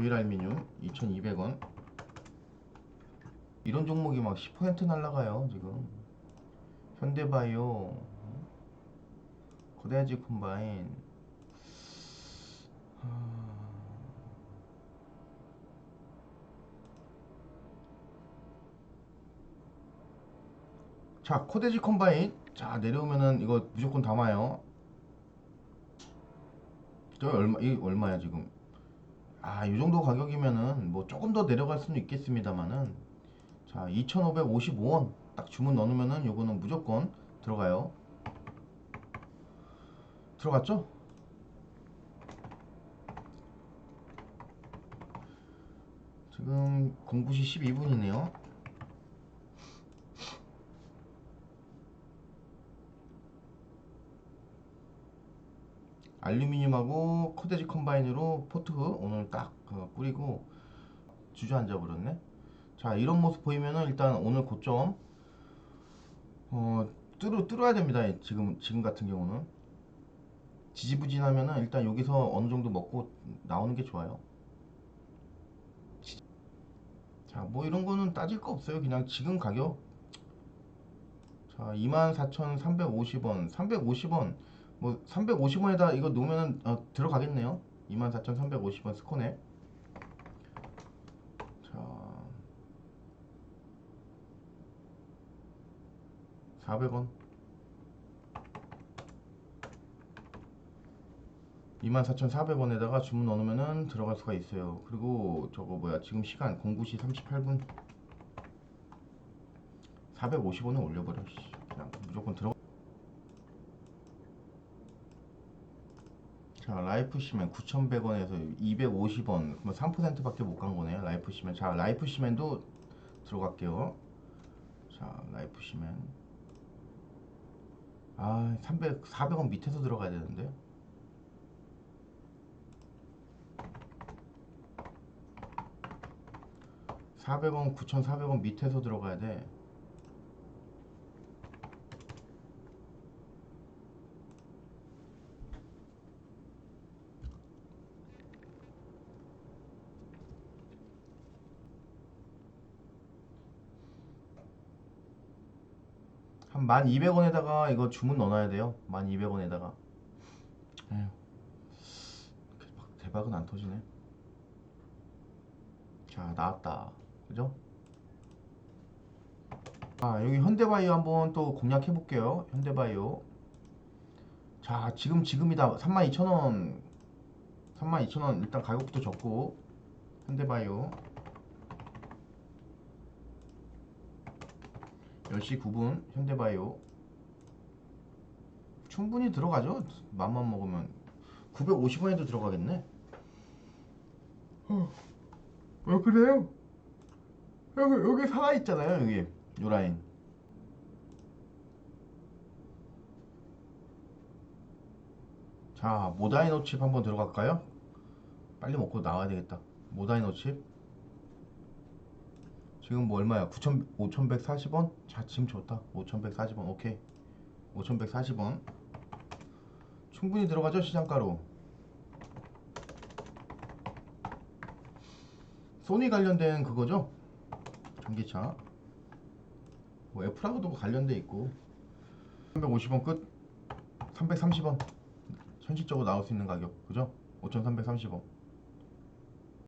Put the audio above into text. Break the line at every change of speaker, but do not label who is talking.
조일 알미늄 2,200원. 이런 종목이 막 10% 날라가요 지금. 현대바이오, 코데지 콤바인. 하... 자 코데지 콤바인 자 내려오면은 이거 무조건 담아요 저 얼마 이 얼마야 지금 아 이 정도 가격이면은 뭐 조금 더 내려갈 수는 있겠습니다만은. 자 2,555원 딱 주문 넣으면은 요거는 무조건 들어가요. 들어갔죠? 지금 09시 12분이네요 알루미늄하고 코데지 컴바인으로 포트 오늘 딱 어, 뿌리고 주저앉아 버렸네. 자 이런 모습 보이면은 일단 오늘 고점 어 뚫어 뚫어야 됩니다. 지금 지금 같은 경우는 지지부진하면은 일단 여기서 어느 정도 먹고 나오는 게 좋아요. 자 뭐 이런 거는 따질 거 없어요. 그냥 지금 가격 자 24,350원 350원 뭐 350원에다 이거 놓으면 어, 들어가겠네요. 24,350원 스코네. 자 400원 24,400원에다가 주문 넣으면은 들어갈 수가 있어요. 그리고 저거 뭐야 지금 시간 09시 38분 450원에 올려버려. 씨. 그냥 무조건 들어. 자 라이프 시멘 9,100원에서 250원. 뭐 3%밖에 못 간 거네요 라이프 시멘. 자 라이프 시멘도 들어갈게요. 자 라이프 시멘. 아 300, 400원 밑에서 들어가야 되는데. (400원) (9,400원) 밑에서 들어가야 돼 한 1200원에다가 이거 주문 넣어놔야 돼요. 1200원에다가. 에휴. 대박, 대박은 안 터지네. 자 나왔다. 그죠? 아 여기 현대바이오 한번 또 공략해 볼게요. 현대바이오. 자 지금 지금이다. 32,000원. 32,000원 일단 가격부터 적고. 현대바이오 10시 9분 현대바이오. 충분히 들어가죠? 맘만 먹으면. 950원에도 들어가겠네. 어, 왜 그래요? 여기 여기 살아있잖아요 여기. 요 라인. 자 모다이노 칩 한번 들어갈까요? 빨리 먹고 나와야 되겠다. 모다이노 칩 지금 뭐 얼마야? 9,000, 5,140원? 자, 지금 좋다. 5,140원. 오케이. 5,140원. 충분히 들어가죠, 시장가로. 소니 관련된 그거죠? 전기차. 뭐 애플하고도 관련돼 있고. 350원 끝. 330원. 현실적으로 나올 수 있는 가격. 그죠? 5,330원.